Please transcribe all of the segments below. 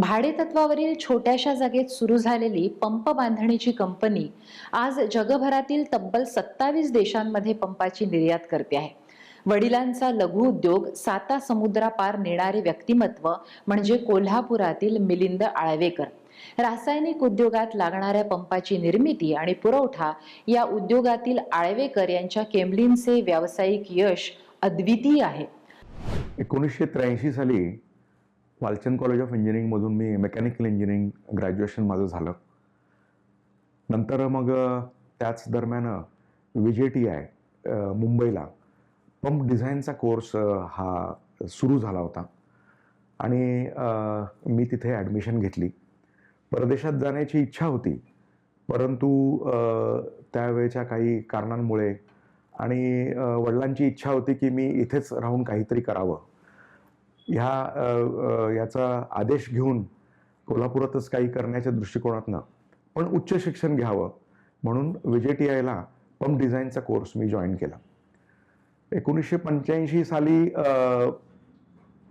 भाडेतत्वावरील छोट्याशा जागेत सुरू झालेली पंप बांधणीची कंपनी आज जगभरातील तब्बल सत्तावीस देशांमध्ये पंपाची निर्यात करते आहे. वडिलांचा लघु उद्योग साता समुद्रापार नेणारे व्यक्तिमत्व म्हणजे कोल्हापुरातील मिलिंद आळवेकर. रासायनिक उद्योगात लागणाऱ्या पंपाची निर्मिती आणि पुरवठा या उद्योगातील आळवेकर यांच्या केमलिनचे व्यावसायिक यश अद्वितीय आहे. एकोणीसशे त्र्याऐंशी साली वालचंद कॉलेज ऑफ इंजिनिअरिंगमधून मी मेकॅनिकल इंजिनिअरिंग ग्रॅज्युएशन माझं झालं. नंतर मग त्याच दरम्यान व्ही जे टी आय मुंबईला पंप डिझाईनचा कोर्स हा सुरू झाला होता. आणि मी तिथे ॲडमिशन घेतली. परदेशात जाण्याची इच्छा होती परंतु त्यावेळेच्या त्यावेळच्या काही कारणांमुळे आणि वडिलांची इच्छा होती की मी इथेच राहून काहीतरी करावं. ह्या याचा आदेश घेऊन कोल्हापुरातच काही करण्याच्या दृष्टिकोनातनं पण उच्च शिक्षण घ्यावं म्हणून विजे टी आयला पंप डिझाईनचा कोर्स मी जॉईन केला. एकोणीसशे पंच्याऐंशी साली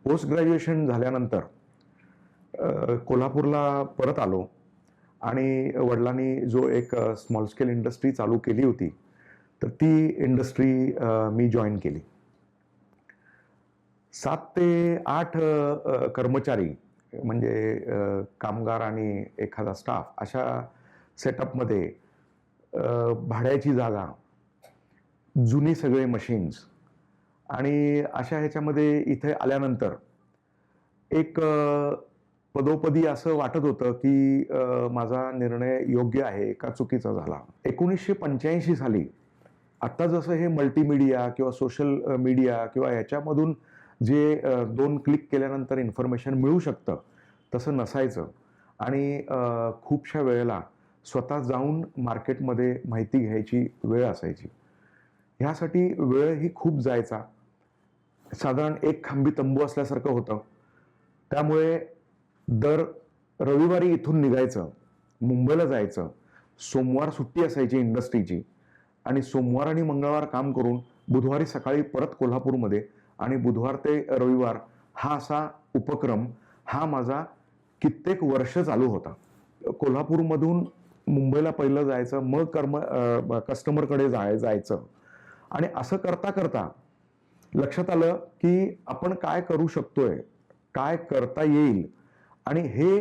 पोस्ट ग्रॅज्युएशन झाल्यानंतर कोल्हापूरला परत आलो आणि वडिलांनी जो एक स्मॉल स्केल इंडस्ट्री चालू केली होती तर ती इंडस्ट्री मी जॉईन केली. सात ते आठ कर्मचारी म्हणजे कामगार आणि एखादा स्टाफ अशा सेटअपमध्ये भाड्याची जागा जुने सगळे मशीन्स आणि अशा ह्याच्यामध्ये इथे आल्यानंतर एक पदोपदी असं वाटत होतं की माझा निर्णय योग्य आहे का चुकीचा झाला. एकोणीसशे पंच्याऐंशी साली आत्ता जसं हे मल्टीमीडिया किंवा सोशल मीडिया किंवा ह्याच्यामधून जे दोन क्लिक केल्यानंतर इन्फॉर्मेशन मिळू शकतं तसं नसायचं. आणि खूपशा वेळेला स्वतः जाऊन मार्केटमध्ये माहिती घ्यायची वेळ असायची. ह्यासाठी वेळही खूप जायचा. साधारण एक खांबी तंबू असल्यासारखं होतं. त्यामुळे दर रविवारी इथून निघायचं मुंबईला जायचं सोमवार सुट्टी असायची इंडस्ट्रीची. आणि सोमवार आणि मंगळवार काम करून बुधवारी सकाळी परत कोल्हापूरमध्ये आणि बुधवार ते रविवार हा असा उपक्रम हा माझा कित्येक वर्ष चालू होता. कोल्हापूरमधून मुंबईला पहिलं जायचं मग कर्म कस्टमरकडे जाय जायचं. आणि असं करता करता लक्षात आलं की आपण काय करू शकतोय काय करता येईल आणि हे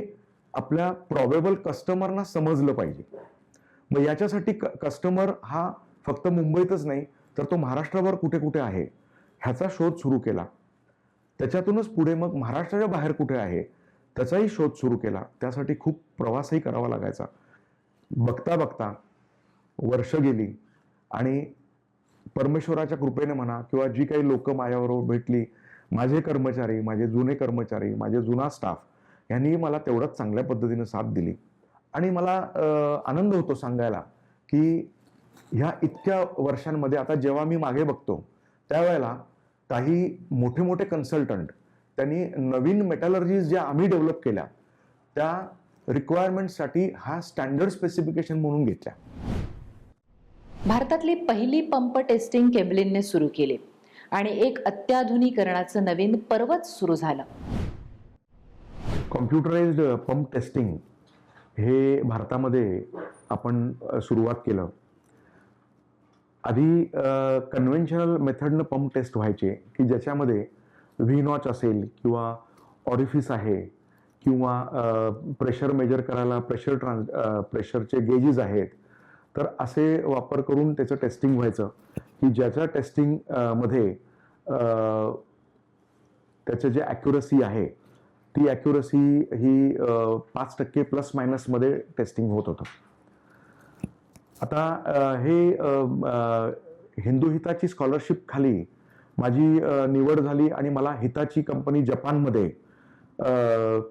आपल्या प्रॉबेबल कस्टमरना समजलं पाहिजे. मग याच्यासाठी क कस्टमर हा फक्त मुंबईतच नाही तर तो महाराष्ट्रभर कुठे कुठे आहे? ह्याचा शोध सुरू केला. त्याच्यातूनच पुढे मग महाराष्ट्राच्या बाहेर कुठे आहे त्याचाही शोध सुरू केला. त्यासाठी खूप प्रवासही करावा लागायचा. बघता बघता वर्ष गेली आणि परमेश्वराच्या कृपेने म्हणा किंवा जी काही लोक माझ्याबरोबर भेटली माझे कर्मचारी माझे जुने कर्मचारी माझे जुना स्टाफ यांनी मला तेवढंच चांगल्या पद्धतीने साथ दिली. आणि मला आनंद होतो सांगायला की ह्या इतक्या वर्षांमध्ये आता जेव्हा मी मागे बघतो त्यावेळेला काही मोठे मोठे कन्सल्टंट त्यांनी नवीन मेटलर्जीज ज्या आम्ही डेव्हलप केल्या त्या रिक्वायरमेंटसाठी हा स्टँडर्ड स्पेसिफिकेशन म्हणून घेतल्या. भारतातली पहिली पंप टेस्टिंग केमलिनने सुरू केली आणि एक अत्याधुनिकरणाचं नवीन पर्वत सुरू झालं. कॉम्प्युटराइज्ड पंप टेस्टिंग हे भारतामध्ये आपण सुरुवात केलं. आधी कन्व्हेन्शनल मेथडनं पंप टेस्ट व्हायचे की ज्याच्यामध्ये व्ही नॉच असेल किंवा ऑरिफिस आहे किंवा प्रेशर मेजर करायला प्रेशर ट्रान्स प्रेशरचे गेजेस आहेत तर असे वापर करून त्याचं टेस्टिंग व्हायचं की ज्याच्या टेस्टिंगमध्ये त्याचं जे ॲक्युरसी आहे ती ॲक्युरसी ही पाच टक्के प्लस मायनसमध्ये टेस्टिंग होत होतं. आता हे हिंदू हिताची स्कॉलरशिप खाली माझी निवड झाली आणि मला हिताची कंपनी जपानमध्ये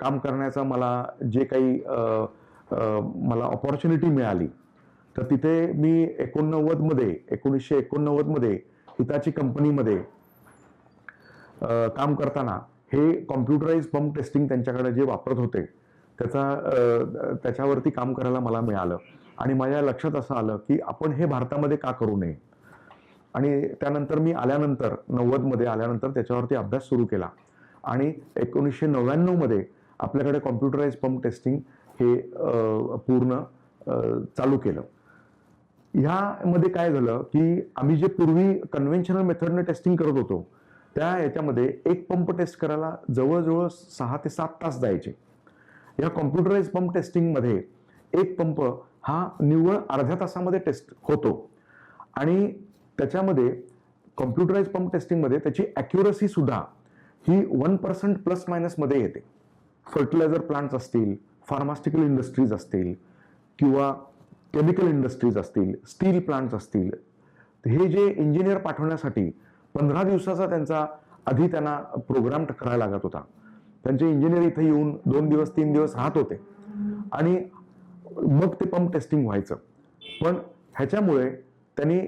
काम करण्याचा मला जे काही मला ऑपॉर्च्युनिटी मिळाली तर तिथे मी एकोणनव्वदमध्ये एकोणीसशे एकोणनव्वदमध्ये हिताची कंपनीमध्ये काम करताना हे कॉम्प्युटराइज पंप टेस्टिंग त्यांच्याकडे जे वापरत होते त्याचा त्याच्यावरती काम करायला मला मिळालं. आणि माझ्या लक्षात असं आलं की आपण हे भारतामध्ये का करू नये? आणि त्यानंतर मी आल्यानंतर नव्वदमध्ये आल्यानंतर त्याच्यावरती अभ्यास सुरू केला. आणि एकोणीसशे नव्याण्णवमध्ये आपल्याकडे कॉम्प्युटराईज पंप टेस्टिंग हे पूर्ण चालू केलं. ह्यामध्ये काय झालं की आम्ही जे पूर्वी कन्व्हेन्शनल मेथडने टेस्टिंग करत होतो त्या याच्यामध्ये एक पंप टेस्ट करायला जवळजवळ सहा ते सात तास जायचे. या कॉम्प्युटराईज पंप टेस्टिंगमध्ये एक पंप हा निव्वळ अर्ध्या तासामध्ये टेस्ट होतो. आणि त्याच्यामध्ये कॉम्प्युटराईज पंप टेस्टिंगमध्ये त्याची ॲक्युरसी सुद्धा ही वन पर्सेंट प्लस मायनसमध्ये येते. फर्टिलायझर प्लांट्स असतील फार्मास्टिकल इंडस्ट्रीज असतील किंवा केमिकल इंडस्ट्रीज असतील स्टील प्लांट्स असतील हे जे इंजिनियर पाठवण्यासाठी पंधरा दिवसाचा त्यांचा आधी त्यांना प्रोग्राम करायला लागत होता. त्यांचे इंजिनियर इथे येऊन दोन दिवस तीन दिवस राहत होते. आणि मग ते पंप टेस्टिंग व्हायचं. पण ह्याच्यामुळे त्यांनी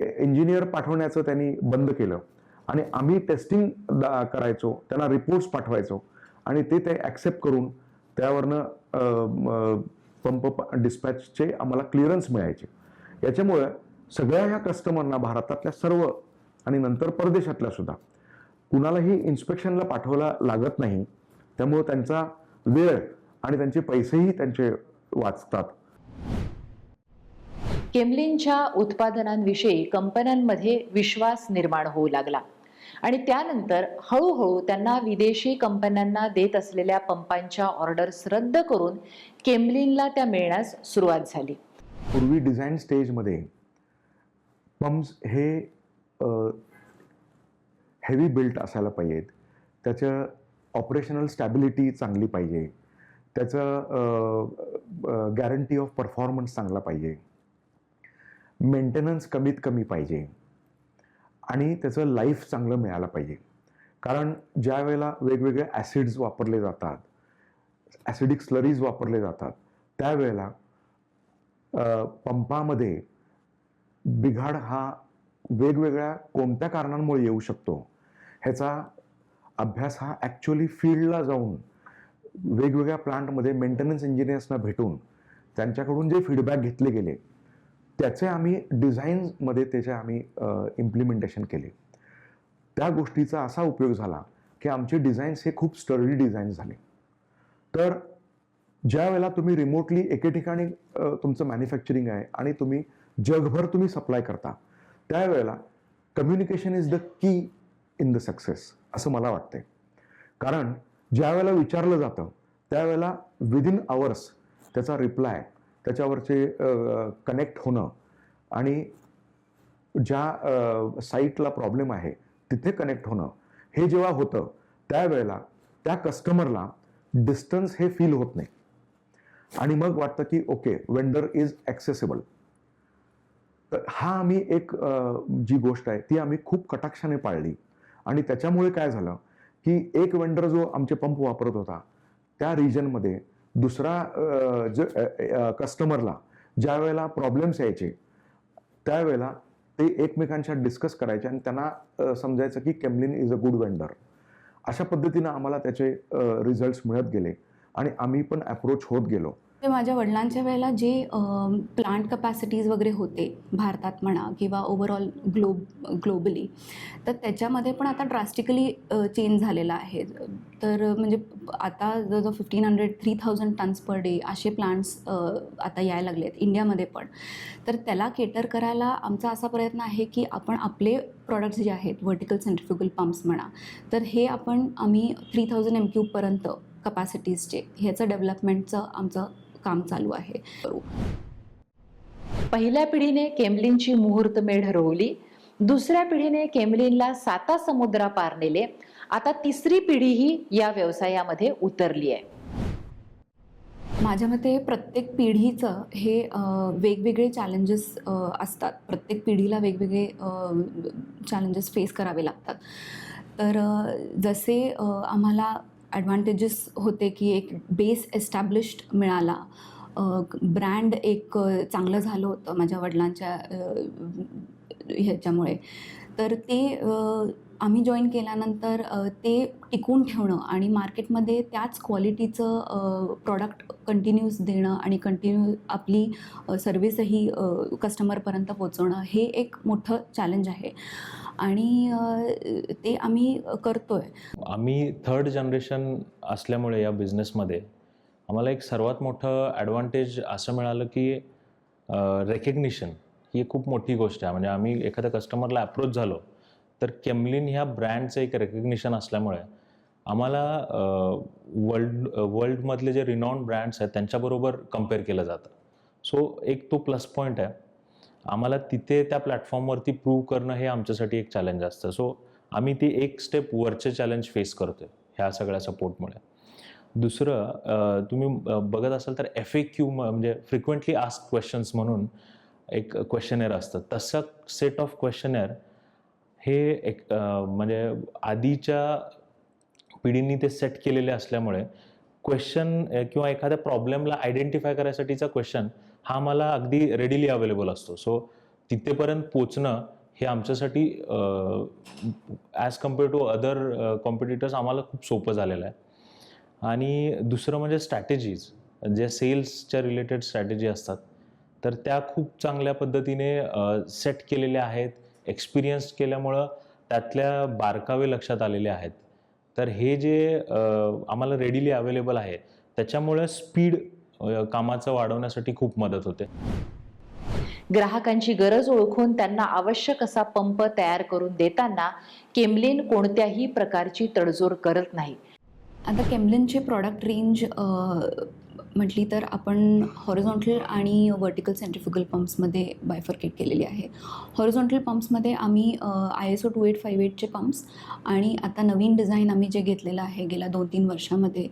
इंजिनियर पाठवण्याचं त्यांनी बंद केलं. आणि आम्ही टेस्टिंग करायचो त्यांना रिपोर्ट्स पाठवायचो. आणि ते ते ॲक्सेप्ट करून त्यावरनं पंप डिस्पॅचचे आम्हाला क्लिअरन्स मिळायचे. याच्यामुळे सगळ्या ह्या कस्टमरना भारतातल्या सर्व आणि नंतर परदेशातल्या सुद्धा कुणालाही इन्स्पेक्शनला पाठवायला लागत नाही. त्यामुळे त्यांचा वेळ आणि त्यांचे पैसेही त्यांचे वाचतात. केमलिनच्या उत्पादनांविषयी कंपन्यांमध्ये विश्वास निर्माण होऊ लागला. आणि त्यानंतर हळूहळू त्यांना विदेशी कंपन्यांना देत असलेल्या पंपांच्या ऑर्डर्स रद्द करून केमलिनला त्या मिळण्यास सुरुवात झाली. पूर्वी डिझाईन स्टेजमध्ये पंप्स हे हेवी बिल्ट असायला पाहिजेत. त्याचं ऑपरेशनल स्टॅबिलिटी चांगली पाहिजे. त्याचं गॅरंटी ऑफ परफॉर्मन्स चांगला पाहिजे. मेंटेनन्स कमीत कमी पाहिजे. आणि त्याचं लाईफ चांगलं मिळालं पाहिजे. कारण ज्या वेळेला वेगवेगळे ॲसिड्स वापरले जातात ॲसिडिक स्लरीज वापरले जातात त्यावेळेला पंपामध्ये बिघाड हा वेगवेगळ्या कोणत्या कारणांमुळे येऊ शकतो ह्याचा अभ्यास हा ॲक्च्युली फील्डला जाऊन वेगवेगळ्या प्लांटमध्ये मेंटेनन्स इंजिनियर्सना भेटून त्यांच्याकडून जे फीडबॅक घेतले गेले त्याचे आम्ही डिझाईन्समध्ये त्याचे आम्ही इम्प्लिमेंटेशन केले. त्या गोष्टीचा असा उपयोग झाला की आमचे डिझाईन्स हे खूप स्टर्डी डिझाईन्स झाले. तर ज्या वेळेला तुम्ही रिमोटली एके ठिकाणी तुमचं मॅन्युफॅक्चरिंग आहे आणि तुम्ही जगभर तुम्ही सप्लाय करता त्यावेळेला communication is the key in the success असं मला वाटतंय. कारण ज्यावेळेला विचारलं जातं त्यावेळेला विदिन आवर्स त्याचा रिप्लाय त्याच्यावरचे कनेक्ट होणं आणि ज्या साईटला प्रॉब्लेम आहे तिथे कनेक्ट होणं. हे जेव्हा होतं त्यावेळेला त्या कस्टमरला डिस्टन्स हे फील होत नाही. आणि मग वाटतं की ओके वेंडर इज ॲक्सेसिबल तर हा आम्ही एक जी गोष्ट आहे ती आम्ही खूप कटाक्षाने पाळली. आणि त्याच्यामुळे काय झालं की एक वेंडर जो आमचे पंप वापरत होता त्या रिजनमध्ये दुसरा ज कस्टमरला ज्या वेळेला प्रॉब्लेम्स यायचे त्यावेळेला ते एकमेकांच्या डिस्कस करायचे आणि त्यांना समजायचं की Camlin is a good vendor अशा पद्धतीनं आम्हाला त्याचे रिझल्ट्स मिळत गेले आणि आम्ही पण अप्रोच होत गेलो. ते माझ्या वडिलांच्या वेळेला जे प्लांट कपॅसिटीज वगैरे होते भारतात म्हणा किंवा ओव्हरऑल ग्लोब ग्लोबली तर त्याच्यामध्ये पण आता ड्रास्टिकली चेंज झालेला आहे. तर म्हणजे आता जवळजवळ fifteen hundred three thousand tons per day असे प्लांट्स आता यायला लागले आहेत इंडियामध्ये पण. तर त्याला केटर करायला आमचा असा प्रयत्न आहे की आपण आपले प्रॉडक्ट्स जे आहेत व्हर्टिकल सेंट्रिफ्युगल पंप्स म्हणा तर हे आपण आम्ही थ्री थाउजंड एम क्यूबपर्यंत कपॅसिटीजचे ह्याचं डेव्हलपमेंटचं आमचं काम चालू आहे. पहिल्या पिढीने केमलिनची मुहूर्तमेढ रोवली. दुसऱ्या पिढीने केमलिनला साता समुद्रापार नेले. आता तिसरी पिढीही या व्यवसायामध्ये उतरली आहे. माझ्या मते प्रत्येक पिढीचं हे वेगवेगळे चॅलेंजेस असतात. प्रत्येक पिढीला वेगवेगळे चॅलेंजेस फेस करावे लागतात. तर जसे आम्हाला ॲडव्हान्टेजेस होते की एक बेस एस्टॅब्लिश्ड मिळाला. ब्रँड एक चांगलं झालं होतं माझ्या वडिलांच्या ह्याच्यामुळे. तर ते आम्ही जॉईन केल्यानंतर ते टिकून ठेवणं आणि मार्केटमध्ये त्याच क्वालिटीचं प्रॉडक्ट कंटिन्यूस देणं आणि कंटिन्यू आपली सर्व्हिसही कस्टमरपर्यंत पोचवणं हे एक मोठं चॅलेंज आहे. आणि ते आम्ही करतो आहे आम्ही थर्ड जनरेशन असल्यामुळे या बिझनेसमध्ये आम्हाला एक सर्वात मोठं ॲडव्हान्टेज असं मिळालं की रेकग्निशन ही खूप मोठी गोष्ट आहे. म्हणजे आम्ही एखाद्या कस्टमरला अप्रोच झालो तर केमलिन ह्या ब्रँडचं एक रेकग्निशन असल्यामुळे आम्हाला वर्ल्ड वर्ल्डमधले जे रिनॉन ब्रँड्स आहेत त्यांच्याबरोबर कंपेअर केलं जातं. सो एक तो प्लस पॉईंट आहे. आम्हाला तिथे त्या प्लॅटफॉर्मवरती प्रूव्ह करणं हे आमच्यासाठी एक चॅलेंज असतं. सो आम्ही ती एक स्टेप वरचे चॅलेंज फेस करतोय ह्या सगळ्या सपोर्टमुळे दुसरं तुम्ही बघत असाल तर एफ ए क्यू म्हणजे फ्रिक्वेंटली आस्क क्वेश्चन्स म्हणून एक क्वेश्चनेअर असतं. तसं सेट ऑफ क्वेश्चनेअर हे एक म्हणजे आधीच्या पिढींनी ते सेट केलेले असल्यामुळे क्वेश्चन किंवा एखाद्या प्रॉब्लेमला आयडेंटिफाय करायसाठीचा क्वेश्चन हा मला अगदी रेडिली अवेलेबल असतो. सो तिथेपर्यंत पोचणं हे आमच्यासाठी as compare to other competitors आम्हाला खूप सोपं झालेलं आहे. आणि दुसरं म्हणजे स्ट्रॅटेजीज ज्या सेल्सच्या रिलेटेड स्ट्रॅटेजी असतात तर त्या खूप चांगल्या पद्धतीने सेट केलेल्या आहेत. एक्सपिरियन्स केल्यामुळं त्यातल्या बारकावे लक्षात आलेले आहेत. तर हे जे आम्हाला रेडीली अवेलेबल आहे त्याच्यामुळे स्पीड कामाचं वाढवण्यासाठी खूप मदत होते. ग्राहकांची गरज ओळखून त्यांना आवश्यक असा पंप तयार करून देताना केमलिन कोणत्याही प्रकारची तडजोड करत नाही. आता केमलिनचे प्रॉडक्ट रेंज म्हटली तर आपण हॉरिझॉन्टल आणि वर्टिकल सेंट्रिफ्युगल पंप्समध्ये बायफर्केट केलेली आहे. हॉरिझॉन्टल पंप्समध्ये आम्ही I S O two eight five एटचे pumps आणि आता नवीन डिझाईन आम्ही जे घेतलेलं आहे गेल्या दोन तीन वर्षामध्ये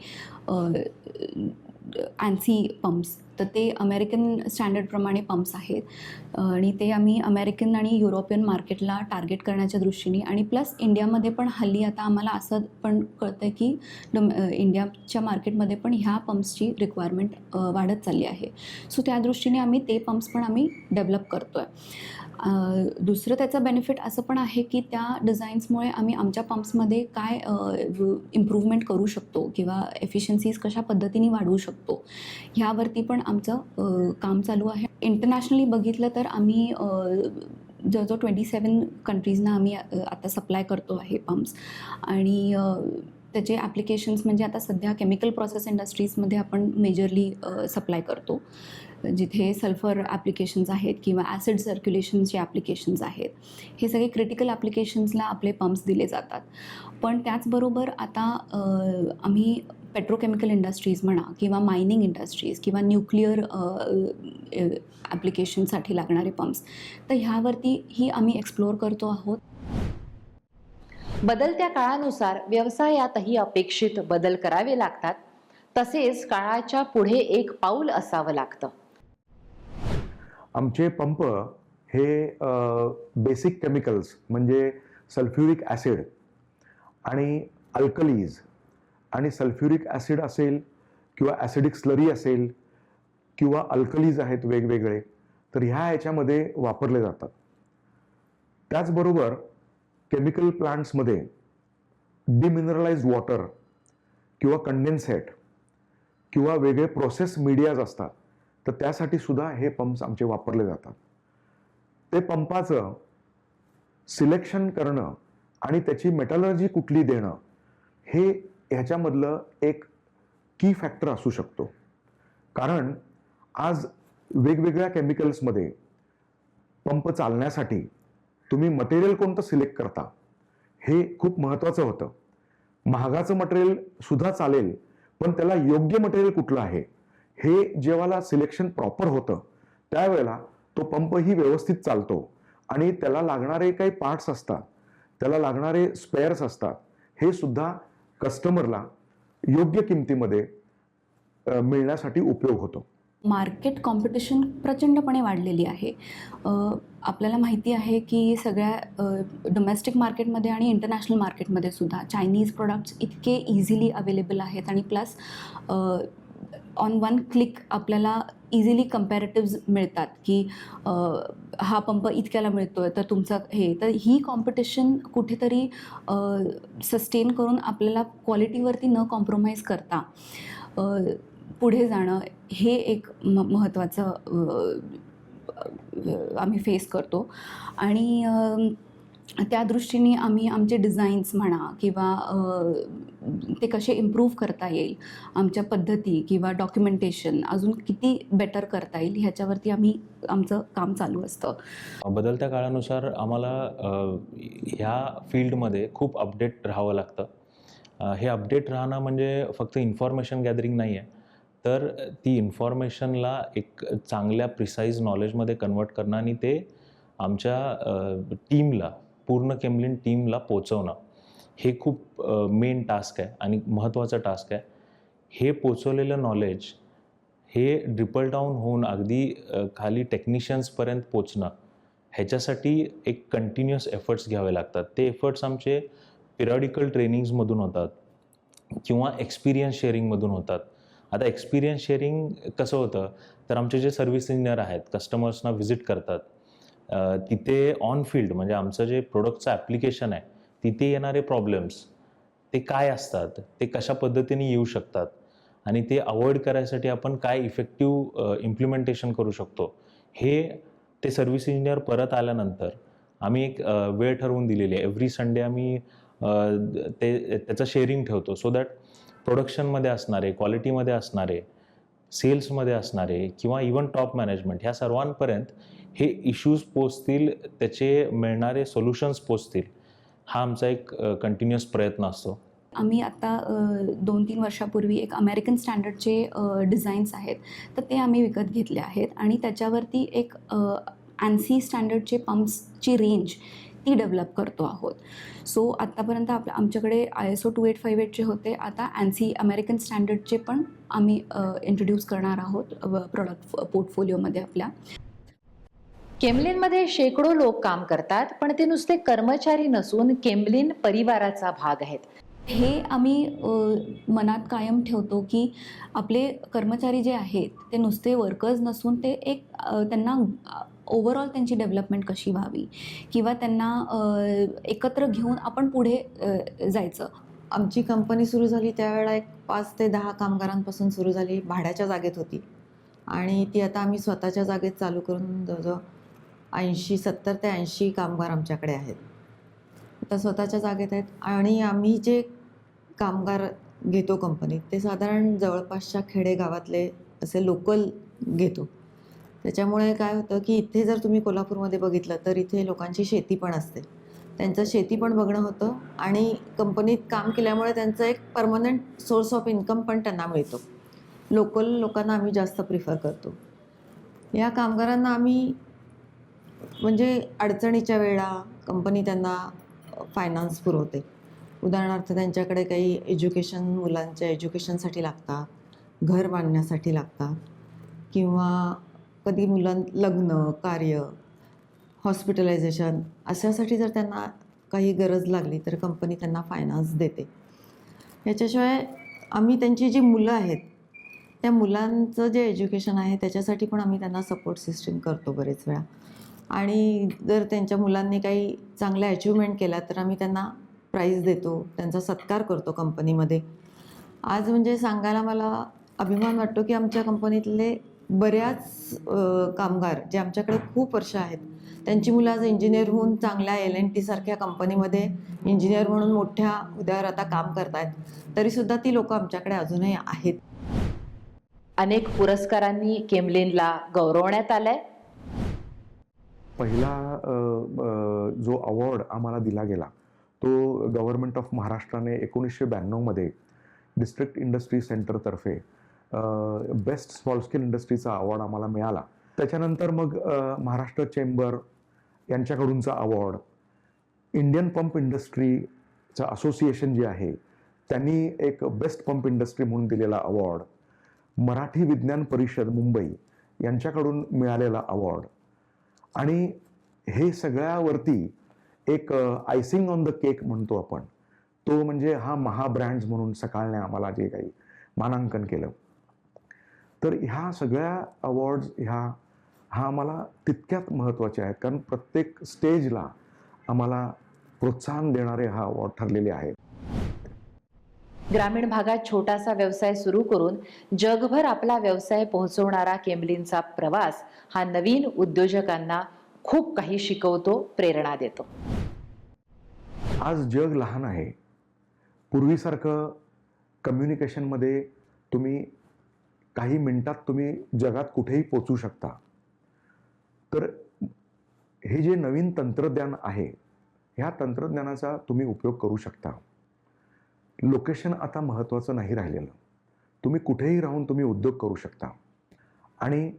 अँसी पंप्स तर ते अमेरिकन स्टँडर्डप्रमाणे पंप्स आहेत. आणि ते आम्ही अमेरिकन आणि युरोपियन मार्केटला टार्गेट करण्याच्या दृष्टीने आणि प्लस इंडियामध्ये पण हल्ली आता आम्हाला असं पण कळतं की डम इंडियाच्या मार्केटमध्ये पण ह्या पंप्सची रिक्वायरमेंट वाढत चालली आहे. सो त्या दृष्टीने आम्ही ते पंप्स पण आम्ही डेव्हलप करतो आहे दुसरं त्याचं बेनिफिट असं पण आहे की त्या डिझाईन्समुळे आम्ही आमच्या पंप्समध्ये काय इम्प्रूव्हमेंट करू शकतो किंवा एफिशियन्सीज कशा पद्धतीने वाढवू शकतो ह्यावरती पण आमचं काम चालू आहे. इंटरनॅशनली बघितलं तर आम्ही जो जवळजवळ ट्वेंटी सेवन कंट्रीजना आम्ही आता सप्लाय करतो आहे पंप्स आणि त्याचे ॲप्लिकेशन्स म्हणजे आता सध्या केमिकल प्रोसेस इंडस्ट्रीजमध्ये आपण मेजरली सप्लाय करतो. जिथे सल्फर ॲप्लिकेशन्स आहेत किंवा ॲसिड सर्क्युलेशनचे ॲप्लिकेशन्स आहेत हे सगळे क्रिटिकल ॲप्लिकेशन्सला आपले पंप्स दिले जातात. पण त्याचबरोबर आता आम्ही पेट्रोकेमिकल इंडस्ट्रीज म्हणा किंवा मायनिंग इंडस्ट्रीज किंवा न्यूक्लिअर ॲप्लिकेशनसाठी लागणारे पंप्स तर ह्यावरती ही आम्ही एक्सप्लोअर करतो आहोत. बदलत्या काळानुसार व्यवसायातही अपेक्षित बदल करावे लागतात. तसेच काळाच्या पुढे एक पाऊल असावं लागतं. आमचे पंप हे बेसिक केमिकल्स म्हणजे सल्फ्युरिक ॲसिड आणि अल्कलीज आणि सल्फ्युरिक ॲसिड असेल किंवा ॲसिडिक स्लरी असेल किंवा अल्कलीज आहेत वेगवेगळे तर ह्या ह्याच्यामध्ये वापरले जातात. त्याचबरोबर केमिकल प्लांट्समध्ये डिमिनरलाइज वॉटर किंवा कंडेन्सेट किंवा वेगळे प्रोसेस मीडियाज असतात. तर त्यासाठी सुद्धा हे पंप्स आमचे वापरले जातात. ते पंपाचं सिलेक्शन करणं आणि त्याची मेटलर्जी कुठली देणं हे ह्याच्यामधलं एक की फॅक्टर असू शकतो. कारण आज वेगवेगळ्या केमिकल्समध्ये पंप चालण्यासाठी तुम्ही मटेरियल कोणतं सिलेक्ट करता हे खूप महत्त्वाचं होतं. महागाचं मटेरियल सुद्धा चालेल पण त्याला योग्य मटेरियल कुठलं आहे? हे जेव्हाला सिलेक्शन प्रॉपर होतं त्यावेळेला तो पंपही व्यवस्थित चालतो. आणि त्याला लागणारे काही पार्ट्स असतात त्याला लागणारे स्पेअर्स असतात हे सुद्धा कस्टमरला योग्य किमतीमध्ये मिळण्यासाठी उपयोग होतो. मार्केट कॉम्पिटिशन प्रचंडपणे वाढलेली आहे. आपल्याला माहिती आहे की सगळ्या डोमेस्टिक मार्केटमध्ये आणि इंटरनॅशनल मार्केटमध्ये सुद्धा चायनीज प्रोडक्ट्स इतके इझिली अवेलेबल आहेत आणि प्लस ऑन वन क्लिक आपल्याला इझिली कम्पॅरेटिव्ज मिळतात की हा पंप इतक्याला मिळतो आहे तर तुमचा हे. तर ही कॉम्पिटिशन कुठेतरी सस्टेन करून आपल्याला क्वालिटीवरती न कॉम्प्रोमाइज करता पुढे जाणं हे एक म महत्त्वाचं आम्ही फेस करतो. आणि त्या दृष्टीने आम्ही आमचे डिझाईन्स म्हणा किंवा ते कसे इम्प्रूव्ह करता येईल? आमच्या पद्धती किंवा डॉक्युमेंटेशन अजून किती बेटर करता येईल? ह्याच्यावरती आम्ही आमचं काम चालू असतं. बदलत्या काळानुसार आम्हाला ह्या फील्डमध्ये खूप अपडेट राहावं लागतं. हे अपडेट राहणं म्हणजे फक्त इन्फॉर्मेशन गॅदरिंग नाही आहे तर ती इन्फॉर्मेशनला एक चांगल्या प्रिसाईज नॉलेजमध्ये कन्वर्ट करणं आणि ते आमच्या टीमला पूर्ण केमलिन टीमला पोचवणं हे खूप मेन टास्क आहे आणि महत्त्वाचं टास्क आहे. हे पोचवलेलं नॉलेज हे ड्रिपल डाऊन होऊन अगदी खाली टेक्निशियन्सपर्यंत पोचणं ह्याच्यासाठी एक कंटिन्युअस एफर्ट्स घ्यावे लागतात. ते एफर्ट्स आमचे पिरियॉडिकल ट्रेनिंग्समधून होतात किंवा एक्सपिरियन्स शेअरिंगमधून होतात. आता एक्सपिरियन्स शेअरिंग कसं होतं? तर आमचे जे सर्व्हिस इंजिनियर आहेत कस्टमर्सना व्हिजिट करतात. तिथे ऑन फील्ड म्हणजे आमचं जे प्रोडक्टचं ॲप्लिकेशन आहे तिथे येणारे प्रॉब्लेम्स ते काय असतात ते कशा पद्धतीने येऊ शकतात आणि ते अवॉइड करायसाठी आपण काय इफेक्टिव्ह इम्प्लिमेंटेशन करू शकतो हे ते सर्व्हिस इंजिनियर परत आल्यानंतर आम्ही एक वेळ ठरवून दिलेली आहे. एव्हरी संडे आम्ही ते त्याचं शेअरिंग ठेवतो सो दॅट प्रोडक्शनमध्ये असणारे क्वालिटीमध्ये असणारे सेल्समध्ये असणारे किंवा इवन टॉप मॅनेजमेंट ह्या सर्वांपर्यंत हे इश्यूज पोचतील त्याचे मिळणारे सोल्युशन्स पोचतील. हा आमचा एक कंटिन्युअस प्रयत्न असतो. आम्ही आता दोन तीन वर्षापूर्वी एक अमेरिकन स्टँडर्डचे डिझाईन्स आहेत. तर ते आम्ही विकत घेतले आहेत आणि त्याच्यावरती एक अँसी स्टँडर्डचे पंप्सची रेंज ती डेव्हलप करतो आहोत. सो आत्तापर्यंत आप आमच्याकडे I S O two eight five एटचे होते. आता अँसी अमेरिकन स्टँडर्डचे पण आम्ही इंट्रोड्यूस करणार आहोत प्रोडक्ट पोर्टफोलिओमध्ये आपल्या. केमलिनमध्ये शेकडो लोक काम करतात पण ते नुसते कर्मचारी नसून केमलिन परिवाराचा भाग आहेत. हे आम्ही मनात कायम ठेवतो की आपले कर्मचारी जे आहेत ते नुसते वर्कर्स नसून ते एक त्यांना ओव्हरऑल त्यांची डेव्हलपमेंट कशी व्हावी? किंवा त्यांना एकत्र घेऊन आपण पुढे जायचं? आमची कंपनी सुरू झाली त्यावेळेला एक पाच ते दहा कामगारांपासून सुरू झाली भाड्याच्या जागेत होती. आणि ती आता आम्ही स्वतःच्या जागेत चालू करून जवळजवळ ऐंशी सत्तर ते ऐंशी कामगार आमच्याकडे आहेत. आता स्वतःच्या जागेत आहेत आणि आम्ही जे कामगार घेतो कंपनीत ते साधारण जवळपासच्या खेडेगावातले असे लोकल घेतो. त्याच्यामुळे काय होतं की इथे जर तुम्ही कोल्हापूरमध्ये बघितलं तर इथे लोकांची शेती पण असते. त्यांचं शेती पण बघणं होतं आणि कंपनीत काम केल्यामुळे त्यांचं एक परमनंट सोर्स ऑफ इन्कम पण त्यांना मिळतो. लोकल लोकांना आम्ही जास्त प्रिफर करतो. या कामगारांना आम्ही म्हणजे अडचणीच्या वेळा कंपनी त्यांना फायनान्स पुरवते. उदाहरणार्थ त्यांच्याकडे काही एज्युकेशन मुलांच्या एज्युकेशनसाठी लागतात घर बांधण्यासाठी लागतात किंवा कधी मुलां लग्न कार्य हॉस्पिटलायझेशन अशासाठी जर त्यांना काही गरज लागली तर कंपनी त्यांना फायनान्स देते. याच्याशिवाय आम्ही त्यांची जी मुलं आहेत त्या मुलांचं जे एज्युकेशन आहे त्याच्यासाठी पण आम्ही त्यांना सपोर्ट सिस्टीम करतो बरेच वेळा. आणि जर त्यांच्या मुलांनी काही चांगल्या अचिव्हमेंट केल्या तर आम्ही त्यांना प्राईज देतो त्यांचा सत्कार करतो कंपनीमध्ये आज म्हणजे सांगायला मला अभिमान वाटतो की आमच्या कंपनीतले बऱ्याच कामगार जे आमच्याकडे खूप वर्ष आहेत त्यांची मुलं आज इंजिनियर होऊन चांगल्या एल एन टी सारख्या कंपनीमध्ये इंजिनियर म्हणून मोठ्या उद्यावर आता काम करतायत तरीसुद्धा ती लोकं आमच्याकडे अजूनही आहेत. अनेक पुरस्कारांनी केमलिनला गौरवण्यात आलंय. पहिला जो अवॉर्ड आम्हाला दिला गेला तो गव्हर्नमेंट ऑफ महाराष्ट्राने एकोणीसशे ब्याण्णवमध्ये डिस्ट्रिक्ट इंडस्ट्री सेंटरतर्फे बेस्ट स्मॉल स्केल इंडस्ट्रीचा अवॉर्ड आम्हाला मिळाला. त्याच्यानंतर मग महाराष्ट्र चेंबर यांच्याकडूनचा अवॉर्ड इंडियन पंप इंडस्ट्रीचं असोसिएशन जे आहे त्यांनी एक बेस्ट पंप इंडस्ट्री म्हणून दिलेला अवॉर्ड मराठी विज्ञान परिषद मुंबई यांच्याकडून मिळालेला अवॉर्ड आणि हे सगळ्यावरती एक आयसिंग ऑन द केक म्हणतो आपण. तो म्हणजे हा महाब्रँड्स म्हणून सकाळने आम्हाला जे काही मानांकन केलं. तर ह्या सगळ्या अवॉर्ड्स ह्या हा आम्हाला तितक्यात महत्त्वाचे आहेत. कारण प्रत्येक स्टेजला आम्हाला प्रोत्साहन देणारे हा अवॉर्ड ठरलेले आहेत. ग्रामीण भागात छोटासा व्यवसाय सुरू करून जगभर आपला व्यवसाय पोहोचवणारा केमलिनचा प्रवास हा नवीन उद्योजकांना खूप काही शिकवतो प्रेरणा देतो. आज जग लहान आहे. पूर्वीसारखं कम्युनिकेशनमध्ये तुम्ही काही मिनटात तुम्ही जगात कुठेही पोचू शकता. तर हे जे नवीन तंत्रज्ञान आहे ह्या तंत्रज्ञानाचा तुम्ही उपयोग करू शकता. लोकेशन आता महत्त्वाचं नाही राहिलेलं. तुम्ही कुठेही राहून तुम्ही उद्योग करू शकता. आणि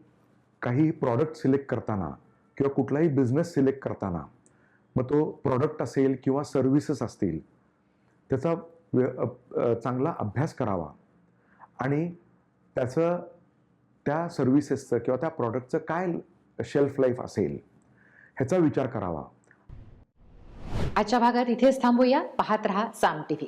काही प्रॉडक्ट सिलेक्ट करताना किंवा कुठलाही बिझनेस सिलेक्ट करताना मग तो प्रॉडक्ट असेल किंवा सर्व्हिसेस असतील त्याचा व्य चांगला अभ्यास करावा. आणि त्याचं त्या सर्व्हिसेसचं किंवा त्या प्रॉडक्टचं काय शेल्फ लाईफ असेल ह्याचा विचार करावा. आजच्या भागात इथेच थांबूया. पाहत रहा साम टीव्ही.